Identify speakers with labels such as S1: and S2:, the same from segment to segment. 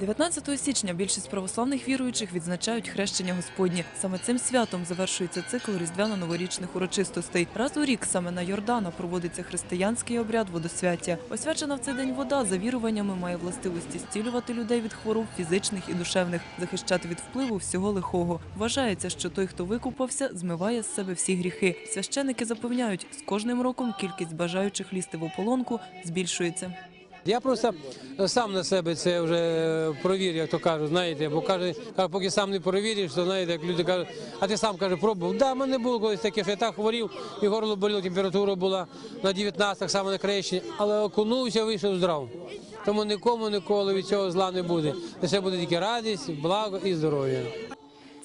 S1: 19 січня більшість православних віруючих відзначають хрещення Господнє. Саме цим святом завершується цикл різдвяно-новорічних урочистостей. Раз у рік саме на Йордана проводиться християнський обряд водосвяття. Освячена в цей день вода за віруваннями має властивості зцілювати людей від хвороб фізичних і душевних, захищати від впливу всього лихого. Вважається, що той, хто викупався, змиває з себе всі гріхи. Священики запевняють, з кожним роком кількість бажаючих лізти в ополонку збільшується.
S2: Я просто сам на себе це вже провірю, як то кажуть, знаєте, бо каже, поки сам не провіриш, то знаєте, як люди кажуть, а ти сам каже, пробував. Да, в мене було колись таке, що я так хворів, і горло боліло, температура була на 19, так само на крещенні, але окунувся, вийшов здрав. Тому нікому ніколи від цього зла не буде. Лише буде тільки радість, благо і здоров'я.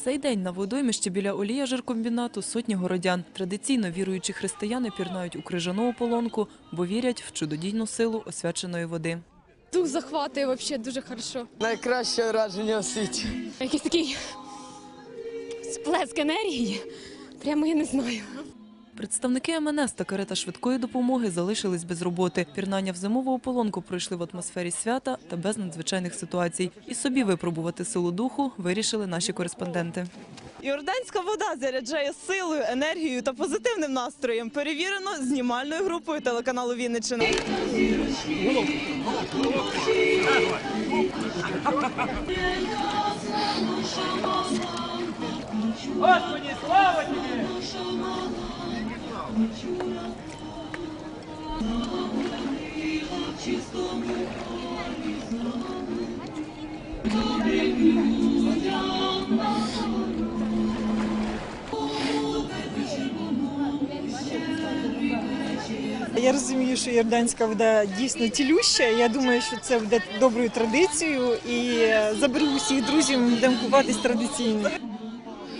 S1: Цей день на водоймищі біля олія жиркомбінату сотні городян. Традиційно віруючі християни пірнають у крижану ополонку, бо вірять в чудодійну силу освяченої води.
S3: Дух захватує взагалі дуже хорошо.
S4: Найкраще враження в світі.
S3: Якийсь такий сплеск енергії. Прямо я не знаю.
S1: Представники МНС та карета швидкої допомоги залишились без роботи. Пірнання в зимову ополонку пройшли в атмосфері свята та без надзвичайних ситуацій. І собі випробувати силу духу вирішили наші кореспонденти.
S5: Йорданська вода заряджає силою, енергією та позитивним настроєм. Перевірено знімальною групою телеканалу Вінниччина.
S6: Я розумію, що йорданська вода дійсно цілюща. Я думаю, що це буде доброю традицією і е, заберу усіх друзів. Будемо купатись традиційно.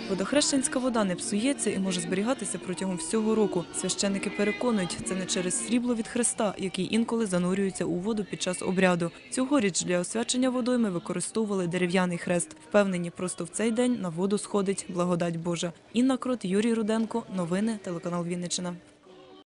S1: Водохрещенська вода не псується і може зберігатися протягом всього року. Священники переконують, це не через срібло від хреста, який інколи занурюється у воду під час обряду. Цьогоріч для освячення водойми використовували дерев'яний хрест. Впевнені, просто в цей день на воду сходить благодать Божа. Інна Крот, Юрій Руденко. Новини телеканал Вінниччина.